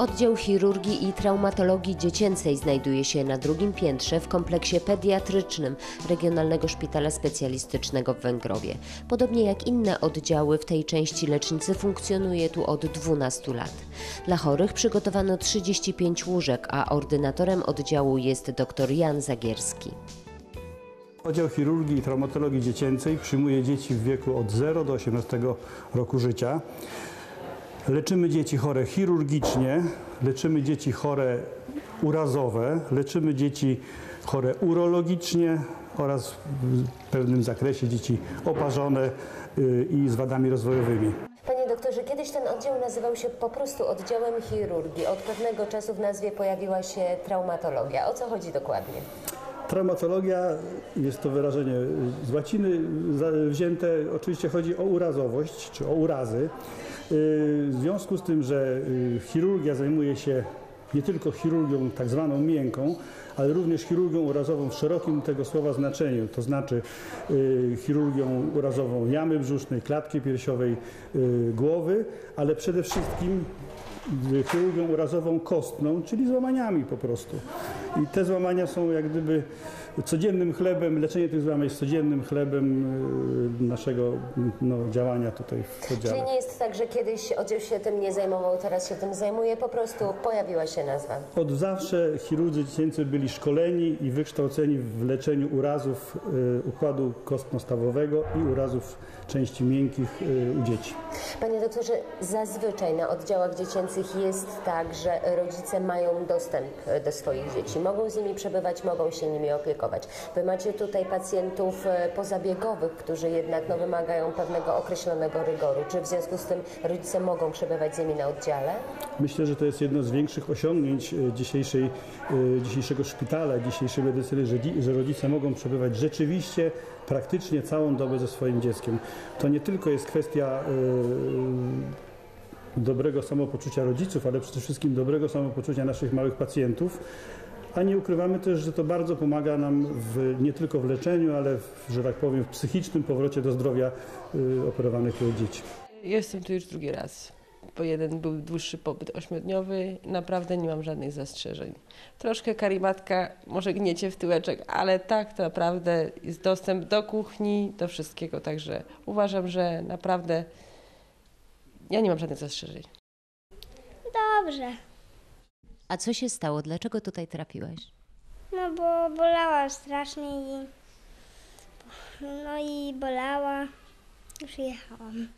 Oddział chirurgii i traumatologii dziecięcej znajduje się na drugim piętrze w kompleksie pediatrycznym Regionalnego Szpitala Specjalistycznego w Węgrowie. Podobnie jak inne oddziały w tej części lecznicy funkcjonuje tu od 12 lat. Dla chorych przygotowano 35 łóżek, a ordynatorem oddziału jest dr Jan Zagierski. Oddział chirurgii i traumatologii dziecięcej przyjmuje dzieci w wieku od 0 do 18 roku życia. Leczymy dzieci chore chirurgicznie, leczymy dzieci chore urazowe, leczymy dzieci chore urologicznie oraz w pewnym zakresie dzieci oparzone y, i z wadami rozwojowymi. Panie doktorze, kiedyś ten oddział nazywał się po prostu oddziałem chirurgii. Od pewnego czasu w nazwie pojawiła się traumatologia. O co chodzi dokładnie? Traumatologia jest to wyrażenie z łaciny wzięte. Oczywiście chodzi o urazowość czy o urazy. Yy, W związku z tym, że yy, chirurgia zajmuje się nie tylko chirurgią tak zwaną miękką, ale również chirurgią urazową w szerokim tego słowa znaczeniu, to znaczy yy, chirurgią urazową jamy brzusznej, klatki piersiowej, głowy, ale przede wszystkim y, chirurgią urazową kostną, czyli złamaniami po prostu. I te złamania są jak gdyby codziennym chlebem, leczenie tych złamań jest codziennym chlebem y, naszego no, działania tutaj w Czyli oddziale. nie jest tak, że kiedyś oddział się tym nie zajmował, teraz się tym zajmuje, po prostu pojawiła się nazwa. Od zawsze chirurdzy dziecięcy byli szkoleni i wykształceni w leczeniu urazów y, układu kostno-stawowego i urazów części miękkich y, u dzieci. Panie doktorze, zazwyczaj na oddziałach dziecięcych jest tak, że rodzice mają dostęp do swoich dzieci. Mogą z nimi przebywać, mogą się nimi opiekować. Wy macie tutaj pacjentów e, pozabiegowych, którzy jednak no, wymagają pewnego określonego rygoru. Czy w związku z tym rodzice mogą przebywać z nimi na oddziale? Myślę, że to jest jedno z większych osiągnięć e, dzisiejszej, e, dzisiejszego szpitala, dzisiejszej medycyny, że, dzi- że rodzice mogą przebywać rzeczywiście praktycznie całą dobę ze swoim dzieckiem. To nie tylko jest kwestia dobrego samopoczucia rodziców, ale przede wszystkim dobrego samopoczucia naszych małych pacjentów. A nie ukrywamy też, że to bardzo pomaga nam w, nie tylko w leczeniu, ale w, że tak powiem, w psychicznym powrocie do zdrowia e, operowanych dzieci. Jestem tu już drugi raz, bo jeden był dłuższy pobyt ośmiodniowy. Naprawdę nie mam żadnych zastrzeżeń. Troszkę karimatka, może gniecie w tyłeczek, ale tak naprawdę jest dostęp do kuchni, do wszystkiego. Także uważam, że naprawdę ja nie mam żadnych zastrzeżeń. Dobrze. A co się stało? Dlaczego tutaj trafiłeś? No bo bolała strasznie i no i bolała. Przyjechałam.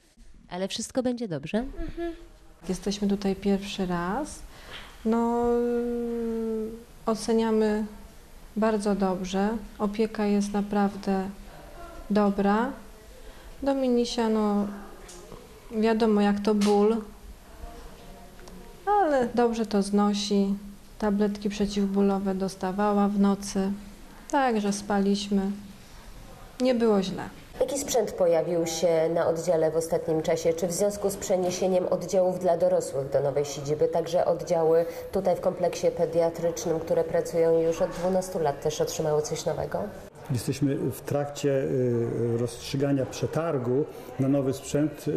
Ale wszystko będzie dobrze? Jesteśmy tutaj pierwszy raz. No, oceniamy bardzo dobrze. Opieka jest naprawdę dobra. Dominisia, no, wiadomo jak to ból, ale dobrze to znosi. Tabletki przeciwbólowe dostawała w nocy, także spaliśmy. Nie było źle. Jaki sprzęt pojawił się na oddziale w ostatnim czasie? Czy w związku z przeniesieniem oddziałów dla dorosłych do nowej siedziby, także oddziały tutaj w kompleksie pediatrycznym, które pracują już od 12 lat, też otrzymały coś nowego? Jesteśmy w trakcie y, rozstrzygania przetargu na nowy sprzęt, y,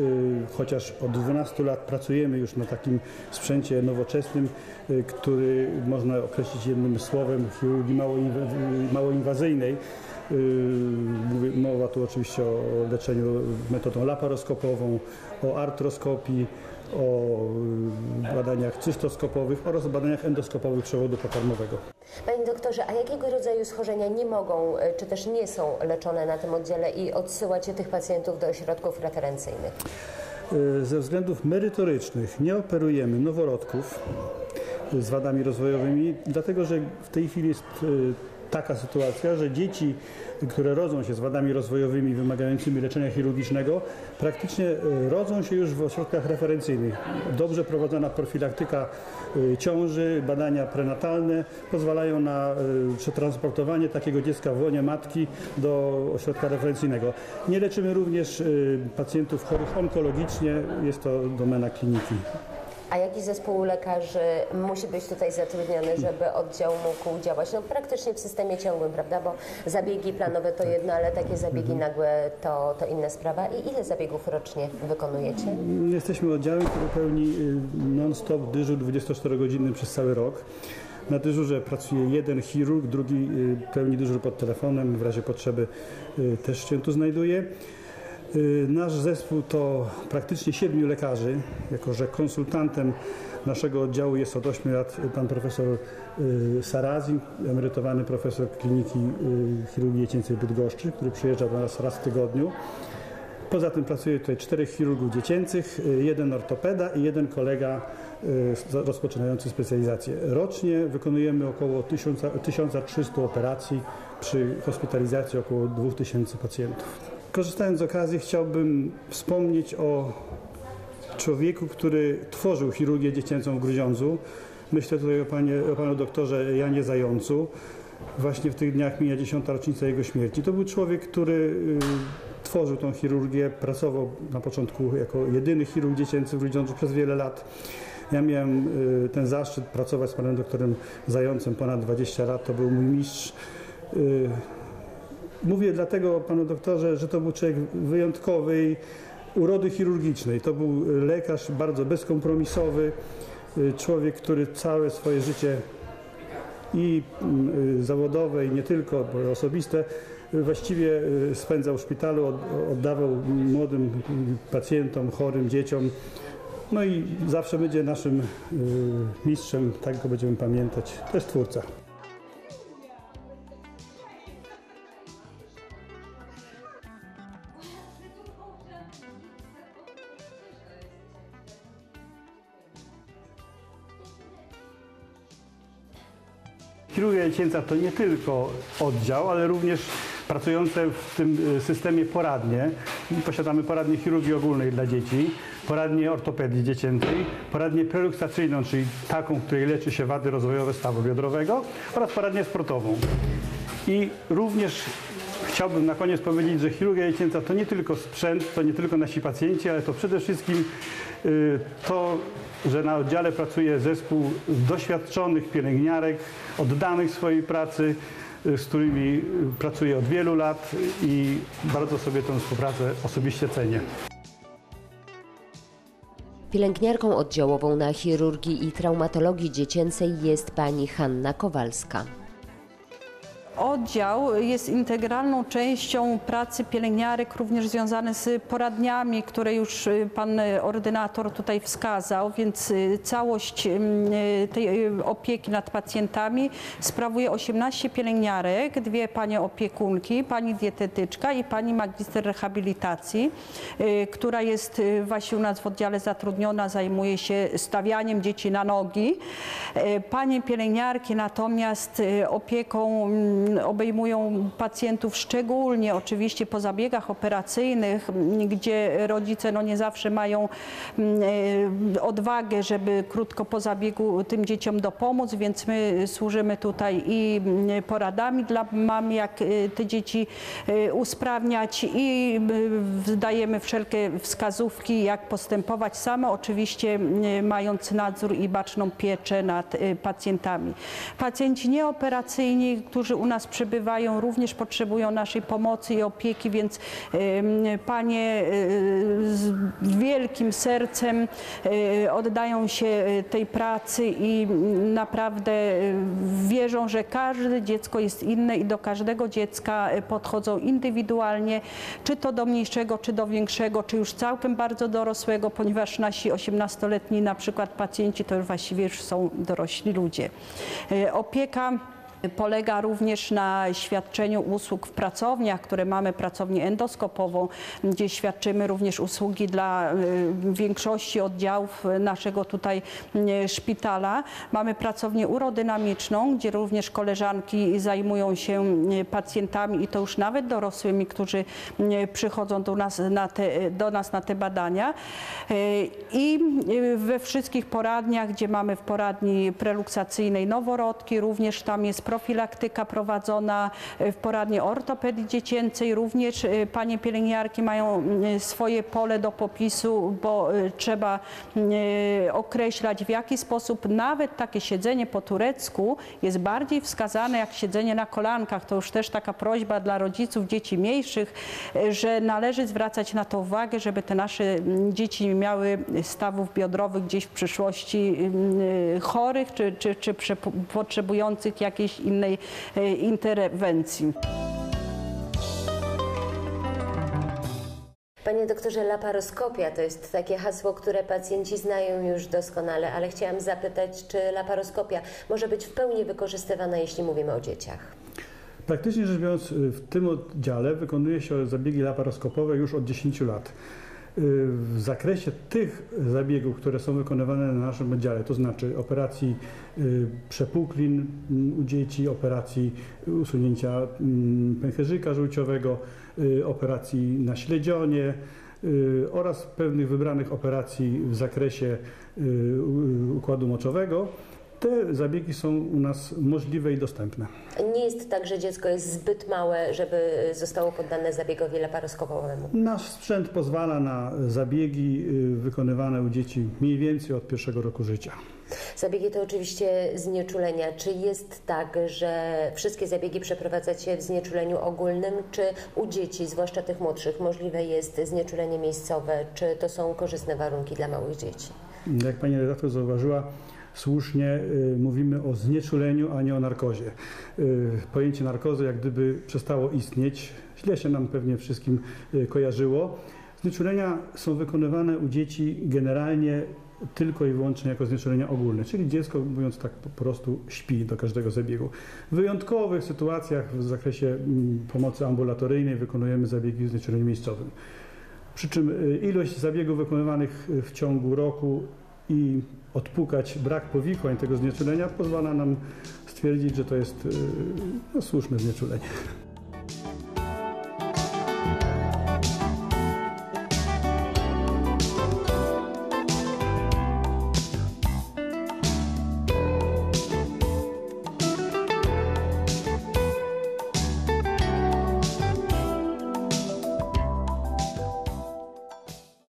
chociaż od 12 lat pracujemy już na takim sprzęcie nowoczesnym, y, który można określić jednym słowem chirurgii małoinwa- małoinwazyjnej. Mowa tu oczywiście o leczeniu metodą laparoskopową, o artroskopii, o badaniach cystoskopowych oraz o badaniach endoskopowych przewodu pokarmowego. Panie doktorze, a jakiego rodzaju schorzenia nie mogą, e, czy też nie są leczone na tym oddziale i odsyłacie tych pacjentów do ośrodków referencyjnych? Y, Ze względów merytorycznych nie operujemy noworodków z wadami rozwojowymi, dlatego że w tej chwili jest y, taka sytuacja, że dzieci, które rodzą się z wadami rozwojowymi wymagającymi leczenia chirurgicznego, praktycznie y, rodzą się już w ośrodkach referencyjnych. Dobrze prowadzona profilaktyka y, ciąży, badania prenatalne pozwalają na y, przetransportowanie takiego dziecka w łonie matki do ośrodka referencyjnego. Nie leczymy również pacjentów chorych onkologicznie, jest to domena kliniki. A jaki zespół lekarzy musi być tutaj zatrudniony, żeby oddział mógł działać? No praktycznie w systemie ciągłym, prawda? Bo zabiegi planowe to jedno, ale takie zabiegi nagłe to, to inna sprawa. I ile zabiegów rocznie wykonujecie? Jesteśmy oddziałem, który pełni y, non-stop dyżur 24-godzinny przez cały rok. Na dyżurze pracuje jeden chirurg, drugi y, pełni dyżur pod telefonem, w razie potrzeby y, też się tu znajduje. Y, Nasz zespół to praktycznie siedmiu lekarzy, jako że konsultantem naszego oddziału jest od 8 lat pan profesor y, Sarazin, emerytowany profesor kliniki y, chirurgii dziecięcej Bydgoszczy, który przyjeżdża do nas raz w tygodniu. Poza tym pracuje tutaj czterech chirurgów dziecięcych, jeden ortopeda i jeden kolega rozpoczynający specjalizację. Rocznie wykonujemy około 1000 1300 operacji przy hospitalizacji około 2000 pacjentów. Korzystając z okazji chciałbym wspomnieć o człowieku, który tworzył chirurgię dziecięcą w Grudziądzu. Myślę tutaj o, panie, o panu doktorze Janie Zającu. Właśnie w tych dniach mija 10. rocznica jego śmierci. To był człowiek, który y, tworzył tą chirurgię, pracował na początku jako jedyny chirurg dziecięcy w Grudziądzu przez wiele lat. Ja miałem y, ten zaszczyt pracować z panem doktorem Zającem ponad 20 lat. To był mój mistrz. Mówię dlatego panu doktorze, że to był człowiek wyjątkowej urody chirurgicznej. To był lekarz bardzo bezkompromisowy, y, człowiek, który całe swoje życie i y, zawodowe, i nie tylko, bo osobiste, y, właściwie spędzał w szpitalu, od- oddawał młodym pacjentom, chorym dzieciom. No i zawsze będzie naszym mistrzem, tak go będziemy pamiętać. To jest twórca. Chirurgia dziecięca to nie tylko oddział, ale również pracujące w tym y, systemie poradnie. Posiadamy poradnię chirurgii ogólnej dla dzieci, poradnię ortopedii dziecięcej, poradnię preluksacyjną, czyli taką, w której leczy się wady rozwojowe stawu biodrowego oraz poradnię sportową. I również chciałbym na koniec powiedzieć, że chirurgia dziecięca to nie tylko sprzęt, to nie tylko nasi pacjenci, ale to przede wszystkim y, to, że na oddziale pracuje zespół doświadczonych pielęgniarek, oddanych swojej pracy, y, z którymi y, pracuję od wielu lat i bardzo sobie tę współpracę osobiście cenię. Pielęgniarką oddziałową na chirurgii i traumatologii dziecięcej jest pani Hanna Kowalska. Oddział jest integralną częścią pracy pielęgniarek, również związane z poradniami, które już y, pan y, ordynator tutaj wskazał, więc y, całość tej opieki nad pacjentami sprawuje 18 pielęgniarek, dwie panie opiekunki, pani dietetyczka i pani magister rehabilitacji, która jest właśnie u nas w oddziale zatrudniona, zajmuje się stawianiem dzieci na nogi. Panie pielęgniarki natomiast opieką mm, obejmują pacjentów szczególnie oczywiście po zabiegach operacyjnych, m, gdzie rodzice no nie zawsze mają mm, e, odwagę, żeby krótko po zabiegu tym dzieciom dopomóc, więc my służymy tutaj i mm, poradami dla mam, jak e, te dzieci e, usprawniać i dajemy wszelkie wskazówki, jak postępować same, oczywiście mając nadzór i baczną pieczę nad pacjentami. Pacjenci nieoperacyjni, którzy u nas przybywają, również potrzebują naszej pomocy i opieki, więc panie e, z wielkim sercem e, oddają się e, tej pracy i naprawdę wierzą, że każde dziecko jest inne i do każdego dziecka podchodzą indywidualnie, czy to do mniejszego, czy do większego, czy już całkiem bardzo dorosłego, ponieważ nasi 18-letni na przykład pacjenci to właściwie już są dorośli ludzie. Opieka Polega również na świadczeniu usług w pracowniach, które mamy pracownię endoskopową, gdzie świadczymy również usługi dla y, większości oddziałów naszego tutaj y, szpitala. Mamy pracownię urodynamiczną, gdzie również koleżanki zajmują się y, pacjentami i to już nawet dorosłymi, którzy przychodzą do nas na te, do nas na te badania. I we wszystkich poradniach, gdzie mamy w poradni preluksacyjnej noworodki, również tam jest profilaktyka prowadzona y, w poradni ortopedii dziecięcej. Również y, panie pielęgniarki mają y, swoje pole do popisu, bo trzeba y, określać w jaki sposób nawet takie siedzenie po turecku jest bardziej wskazane jak siedzenie na kolankach. To już też taka prośba dla rodziców dzieci mniejszych, że należy zwracać na to uwagę, żeby te nasze mm, dzieci nie miały stawów biodrowych gdzieś w przyszłości chorych czy, czy, czy potrzebujących jakiejś innej y, interwencji. Panie doktorze, laparoskopia to jest takie hasło, które pacjenci znają już doskonale, ale chciałam zapytać, czy laparoskopia może być w pełni wykorzystywana, jeśli mówimy o dzieciach? Praktycznie rzecz biorąc, w tym oddziale wykonuje się zabiegi laparoskopowe już od 10 lat. W zakresie tych zabiegów, które są wykonywane na naszym oddziale, to znaczy operacji y, przepłuklin mm, u dzieci, operacji usunięcia mm, pęcherzyka żółciowego, y, operacji na śledzionie y, oraz pewnych wybranych operacji w zakresie układu moczowego, te zabiegi są u nas możliwe i dostępne. Nie jest tak, że dziecko jest zbyt małe, żeby zostało poddane zabiegowi laparoskopowemu. Nasz sprzęt pozwala na zabiegi y, wykonywane u dzieci mniej więcej od pierwszego roku życia. Zabiegi to oczywiście znieczulenia. Czy jest tak, że wszystkie zabiegi przeprowadzacie w znieczuleniu ogólnym, czy u dzieci, zwłaszcza tych młodszych, możliwe jest znieczulenie miejscowe? Czy to są korzystne warunki dla małych dzieci? Jak pani redaktor zauważyła, słusznie y, mówimy o znieczuleniu, a nie o narkozie. Y, pojęcie narkozy jak gdyby przestało istnieć. Źle się nam pewnie wszystkim y, kojarzyło. Znieczulenia są wykonywane u dzieci generalnie tylko i wyłącznie jako znieczulenia ogólne, czyli dziecko, mówiąc tak po prostu, śpi do każdego zabiegu. W wyjątkowych sytuacjach w zakresie mm, pomocy ambulatoryjnej wykonujemy zabiegi w znieczuleniu miejscowym. Przy czym ilość zabiegów wykonywanych w ciągu roku i odpukać brak powikłań tego znieczulenia pozwala nam stwierdzić, że to jest y, no, słuszne znieczulenie.